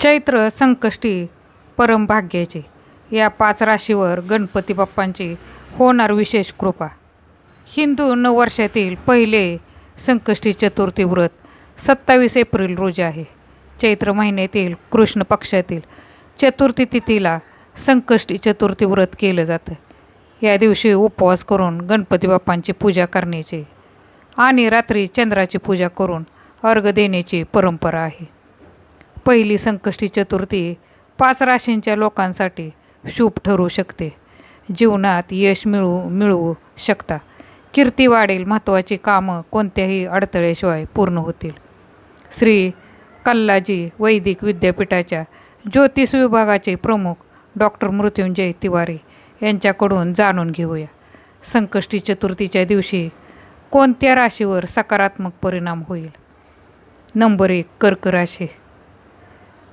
चैत्र संकष्टी परमभाग्याची. या पाच राशीवर गणपती बाप्पांची होणार विशेष कृपा. हिंदू नववर्षातील पहिले संकष्टी चतुर्थी व्रत सत्तावीस एप्रिल रोजी आहे. चैत्र महिन्यातील कृष्ण पक्षातील चतुर्थी तिथीला संकष्टी चतुर्थी व्रत केलं जातं. या दिवशी उपवास करून गणपती बाप्पांची पूजा करण्याची आणि रात्री चंद्राची पूजा करून अर्घ देण्याची परंपरा आहे. पहिली संकष्टी चतुर्थी पाच राशींच्या लोकांसाठी शुभ ठरू शकते. जीवनात यश मिळवू मिळवू शकता. कीर्ती वाढेल महत्त्वाची कामं कोणत्याही अडथळ्याशिवाय पूर्ण होतील. श्री कल्लाजी वैदिक विद्यापीठाच्या ज्योतिष विभागाचे प्रमुख डॉक्टर मृत्युंजय तिवारी यांच्याकडून जाणून घेऊया. संकष्टी चतुर्थीच्या दिवशी कोणत्या राशीवर सकारात्मक परिणाम होईल? नंबर एक कर्क राशी.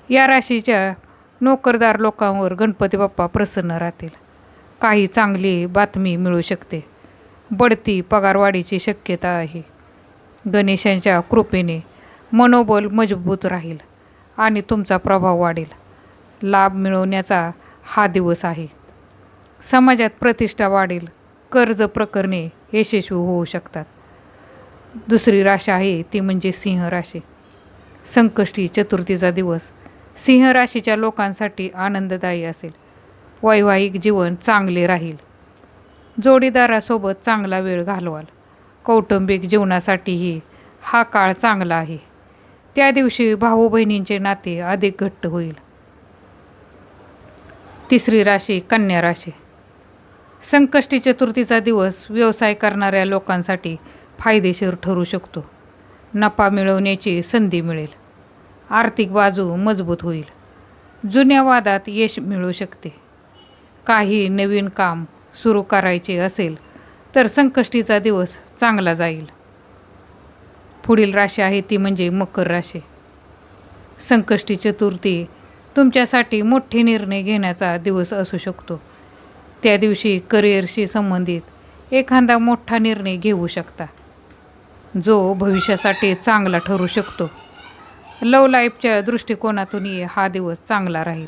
या राशीच्या नोकरदार लोकांवर गणपती बाप्पा प्रसन्न राहतील. काही चांगली बातमी मिळू शकते. बढती पगारवाढीची शक्यता आहे. गणेशांच्या कृपेने मनोबल मजबूत राहील आणि तुमचा प्रभाव वाढेल. लाभ मिळवण्याचा हा दिवस आहे. समाजात प्रतिष्ठा वाढेल. कर्ज प्रकरणे यशस्वी होऊ शकतात. दुसरी राशी आहे ती म्हणजे सिंह राशी. संकष्टी चतुर्थीचा दिवस सिंह राशीच्या लोकांसाठी आनंददायी असेल. वैवाहिक जीवन चांगले राहील. जोडीदारासोबत चांगला वेळ घालवाल. कौटुंबिक जीवनासाठीही हा काळ चांगला आहे. त्या दिवशी भाऊ बहिणींचे नाते अधिक घट्ट होईल. तिसरी राशी कन्या राशी. संकष्टी चतुर्थीचा दिवस व्यवसाय करणाऱ्या लोकांसाठी फायदेशीर ठरू शकतो. नफा मिळवण्याची संधी मिळेल. आर्थिक बाजू मजबूत होईल. जुन्या वादात यश मिळू शकते. काही नवीन काम सुरू करायचे असेल तर संकष्टीचा दिवस चांगला जाईल. पुढील राशी आहे ती म्हणजे मकर राशी. संकष्टी चतुर्थी तुमच्यासाठी मोठे निर्णय घेण्याचा दिवस असू शकतो. त्या दिवशी करिअरशी संबंधित एखादा मोठा निर्णय घेऊ शकता. जो भविष्यासाठी चांगला ठरू शकतो. लव लाईफच्या दृष्टिकोनातूनही हा दिवस चांगला राहील.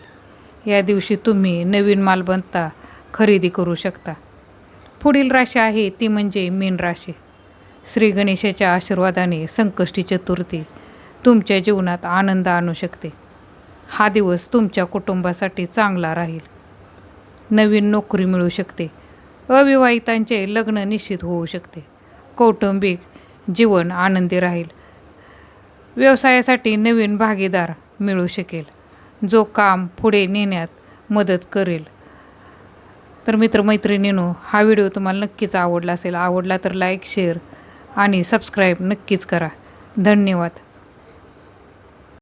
या दिवशी तुम्ही नवीन मालमत्ता खरेदी करू शकता. पुढील राशी आहे ती म्हणजे मीन राशी. श्री गणेशाच्या आशीर्वादाने संकष्टी चतुर्थी तुमच्या जीवनात आनंद आणू शकते. हा दिवस तुमच्या कुटुंबासाठी चांगला राहील. नवीन नोकरी मिळू शकते. अविवाहितांचे लग्न निश्चित होऊ शकते. कौटुंबिक जीवन आनंदी राहील. व्यवसायासाठी नवीन भागीदार मिळू शकेल जो काम पुढे नेण्यात मदत करेल. तर मित्रमैत्रिणींनो हा व्हिडिओ तुम्हाला नक्कीच आवडला असेल आवडला तर लाईक शेअर आणि सबस्क्राईब नक्कीच करा. धन्यवाद.